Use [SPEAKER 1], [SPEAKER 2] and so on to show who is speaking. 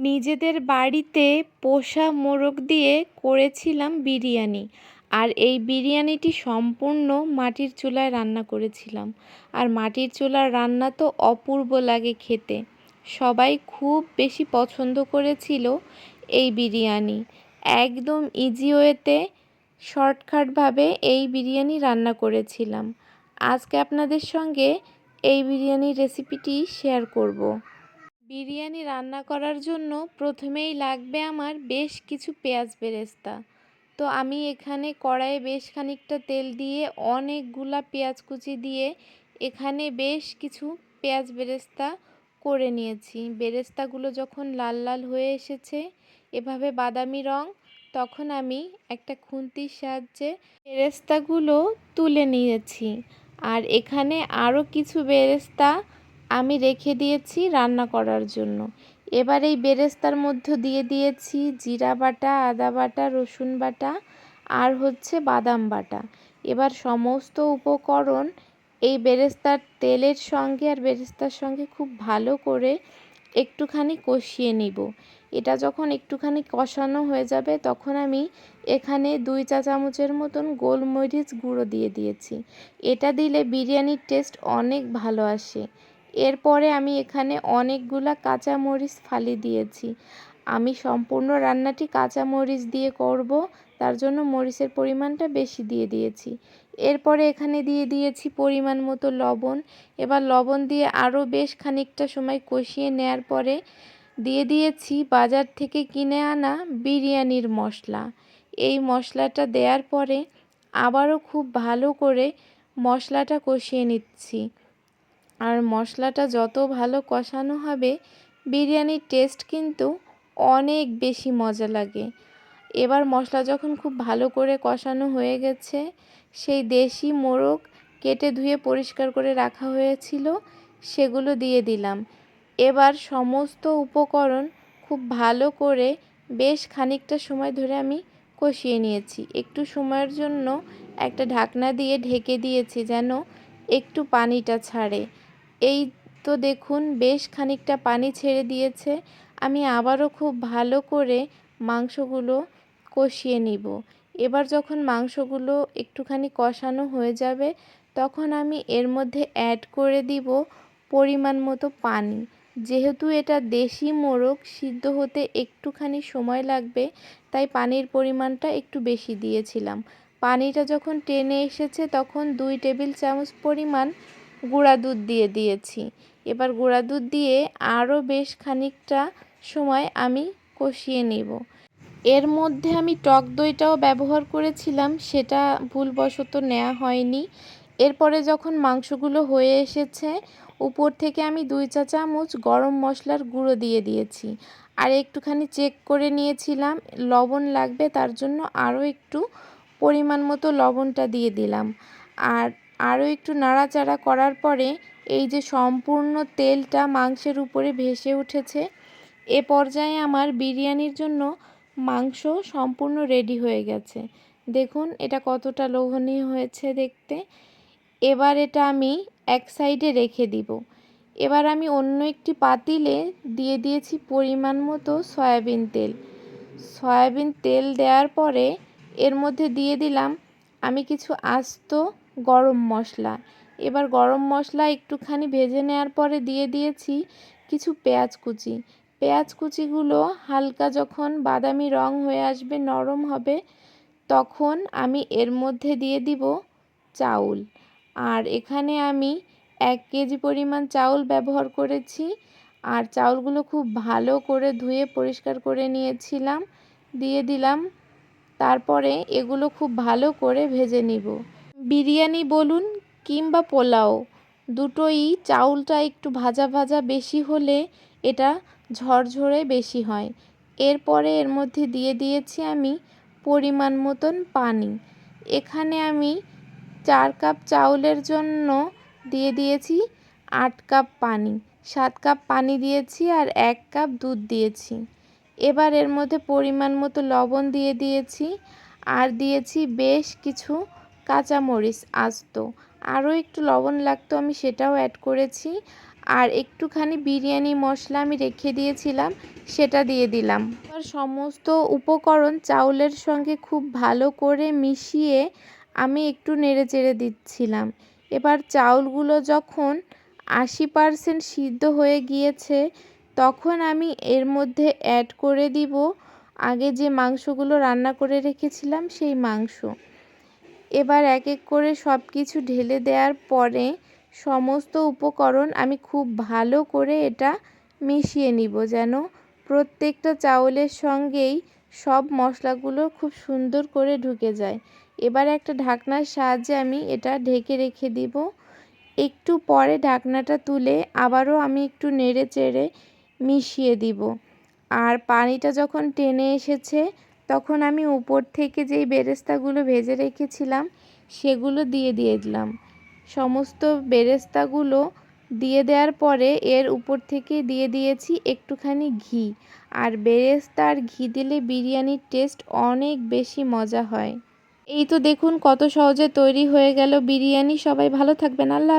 [SPEAKER 1] নিজেদের বাড়িতে পোষা মোরগ দিয়ে করেছিলাম বিরিয়ানি। আর এই বিরিয়ানিটি সম্পূর্ণ মাটির চুলায় রান্না করেছিলাম। আর মাটির চুলার রান্না তো অপূর্ব লাগে খেতে। সবাই খুব বেশি পছন্দ করেছিল এই বিরিয়ানি। একদম ইজি ওয়েতে শর্টকাটভাবে এই বিরিয়ানি রান্না করেছিলাম। আজকে আপনাদের সঙ্গে এই বিরিয়ানির রেসিপিটি শেয়ার করব। বিরিয়ানি রান্না করার জন্য প্রথমেই লাগবে আমার বেশ কিছু পেঁয়াজ বেরেস্তা। তো আমি এখানে কড়াইয়ে বেশ খানিকটা তেল দিয়ে অনেকগুলা পেঁয়াজ কুচি দিয়ে এখানে বেশ কিছু পেঁয়াজ বেরেস্তা করে নিয়েছি। বেরেস্তাগুলো যখন লাল লাল হয়ে এসেছে, এভাবে বাদামি রং, তখন আমি একটা খুন্তির সাহায্যে বেরেস্তাগুলো তুলে নিয়েছি। আর এখানে আরও কিছু বেরেস্তা আমি রেখে দিয়েছি রান্না করার জন্য। এবার এই বেরেস্তার মধ্যে দিয়ে দিয়েছি জিরা বাটা, আদা বাটা, রসুন বাটা আর হচ্ছে বাদাম বাটা। এবার সমস্ত উপকরণ এই বেরেস্তার তেলের সঙ্গে আর বেরেস্তার সঙ্গে খুব ভালো করে একটুখানি কষিয়ে নিব। এটা যখন একটুখানি কষানো হয়ে যাবে তখন আমি এখানে দুই চা চামচের মতন গোলমরিচ গুঁড়ো দিয়ে দিয়েছি। এটা দিলে বিরিয়ানির টেস্ট অনেক ভালো আসে। এরপরে আমি এখানে অনেকগুলা কাঁচা মরিচ ফালি দিয়েছি। আমি সম্পূর্ণ রান্নাটি কাঁচা মরিচ দিয়ে করব, তার জন্য মরিচের পরিমাণটা বেশি দিয়ে দিয়েছি। এরপরে এখানে দিয়ে দিয়েছি পরিমাণ মতো লবণ। এবার লবণ দিয়ে আরও বেশ খানিকটা সময় কষিয়ে নেয়ার পরে দিয়ে দিয়েছি বাজার থেকে কিনে আনা বিরিয়ানির মশলা। এই মশলাটা দেওয়ার পরে আবারও খুব ভালো করে মশলাটা কষিয়ে নিচ্ছি। আর মশলাটা যত ভালো কষানো হবে, বিরিয়ানির টেস্ট কিন্তু অনেক বেশি মজা লাগে। এবার মশলা যখন খুব ভালো করে কষানো হয়ে গেছে, সেই দেশি মোরগ কেটে ধুয়ে পরিষ্কার করে রাখা হয়েছিল, সেগুলো দিয়ে দিলাম। এবার সমস্ত উপকরণ খুব ভালো করে বেশ খানিকটা সময় ধরে আমি কষিয়ে নিয়েছি। একটু সময়ের জন্য একটা ঢাকনা দিয়ে ঢেকে দিয়েছি যেন একটু পানিটা ছাড়ে। এই তো দেখুন, বেশ খানিকটা পানি ছেড়ে দিয়েছে। আমি আবারও খুব ভালো করে মাংসগুলো কষিয়ে নিব। এবার যখন মাংসগুলো একটুখানি কষানো হয়ে যাবে, তখন আমি এর মধ্যে অ্যাড করে দিব পরিমাণ মতো পানি। যেহেতু এটা দেশি মোরগ, সিদ্ধ হতে একটুখানি সময় লাগবে, তাই পানির পরিমাণটা একটু বেশি দিয়েছিলাম। পানিটা যখন টেনে এসেছে, তখন দুই টেবিল চামচ পরিমাণ গুঁড়া দুধ দিয়ে দিয়েছি। এবার গুঁড়া দুধ দিয়ে আরও বেশ খানিকটা সময় আমি কষিয়ে নেব। এর মধ্যে আমি টক দইটাও ব্যবহার করেছিলাম, সেটা ভুলবশত নেওয়া হয়নি। এরপরে যখন মাংসগুলো হয়ে এসেছে, উপর থেকে আমি দুই চা চামচ গরম মশলার গুঁড়ো দিয়ে দিয়েছি। আর একটুখানি চেক করে নিয়েছিলাম, লবণ লাগবে তার জন্য আরও একটু পরিমাণ মতো লবণটা দিয়ে দিলাম। আর আরও একটু নাড়াচাড়া করার পরে এই যে সম্পূর্ণ তেলটা মাংসের উপরে ভেসে উঠেছে, এ পর্যায়ে আমার বিরিয়ানির জন্য মাংস সম্পূর্ণ রেডি হয়ে গেছে। দেখুন এটা কতটা লোভনীয় হয়েছে দেখতে। এবার এটা আমি এক সাইডে রেখে দিব। এবার আমি অন্য একটি পাতিলে দিয়ে দিয়েছি পরিমাণ মতো সয়াবিন তেল। সয়াবিন তেল দেওয়ার পরে এর মধ্যে দিয়ে দিলাম আমি কিছু আস্ত গরম মশলা। এবার গরম মশলা একটুখানি ভেজে নেওয়ার পরে দিয়ে দিয়েছি কিছু পেঁয়াজ কুচি। পেঁয়াজ কুচিগুলো হালকা যখন বাদামি রং হয়ে আসবে, নরম হবে, তখন আমি এর মধ্যে দিয়ে দিব চাউল। আর এখানে আমি এক কেজি পরিমাণ চাউল ব্যবহার করেছি। আর চাউলগুলো খুব ভালো করে ধুয়ে পরিষ্কার করে নিয়েছিলাম, দিয়ে দিলাম। তারপরে এগুলো খুব ভালো করে ভেজে নিব। বিরিয়ানি বলুন কিংবা পোলাও, দুটোই চাউলটা একটু ভাজা ভাজা বেশি হলে এটা ঝরঝরে বেশি হয়। এরপরে এর মধ্যে দিয়ে দিয়েছি আমি পরিমাণ মতন পানি। এখানে আমি চার কাপ চাউলের জন্য দিয়ে দিয়েছি আট কাপ পানি, সাত কাপ পানি দিয়েছি আর এক কাপ দুধ দিয়েছি। এবার এর মধ্যে পরিমাণ মতো লবণ দিয়ে দিয়েছি আর দিয়েছি বেশ কিছু কাঁচামরিচ, আস্ত। আরও একটু লবণ লাগতো, আমি সেটাও অ্যাড করেছি। আর একটুখানি বিরিয়ানি মশলা আমি রেখে দিয়েছিলাম, সেটা দিয়ে দিলাম। এবার সমস্ত উপকরণ চাউলের সঙ্গে খুব ভালো করে মিশিয়ে আমি একটু নেড়ে চেড়ে দিচ্ছিলাম। এবার চাউলগুলো যখন আশি পারসেন্ট সিদ্ধ হয়ে গিয়েছে, তখন আমি এর মধ্যে অ্যাড করে দিব। আগে যে মাংসগুলো রান্না করে রেখেছিলাম, সেই মাংস। এবার এক এক করে সব কিছু ঢেলে দেওয়ার পরে সমস্ত উপকরণ আমি খুব ভালো করে এটা মিশিয়ে নিব যেন প্রত্যেকটা চাউলের সঙ্গেই সব মশলাগুলো খুব সুন্দর করে ঢুকে যায়। এবার একটা ঢাকনার সাহায্যে আমি এটা ঢেকে রেখে দিব। একটু পরে ঢাকনাটা তুলে আবারও আমি একটু নেড়ে চেড়ে মিশিয়ে দিব। আর পানিটা যখন টেনে এসেছে তখন আমি উপর থেকে যেই বেরেস্তাগুলো ভেজে রেখেছিলাম, সেগুলো দিয়ে দিয়ে দিলাম। সমস্ত বেরেস্তাগুলো দিয়ে দেওয়ার পরে এর উপর থেকে দিয়ে দিয়েছি একটুখানি ঘি। আর বেরেস্তা আর ঘি দিলে বিরিয়ানির টেস্ট অনেক বেশি মজা হয়। এই তো দেখুন কত সহজে তৈরি হয়ে গেল বিরিয়ানি। সবাই ভালো থাকবেন। আল্লাহ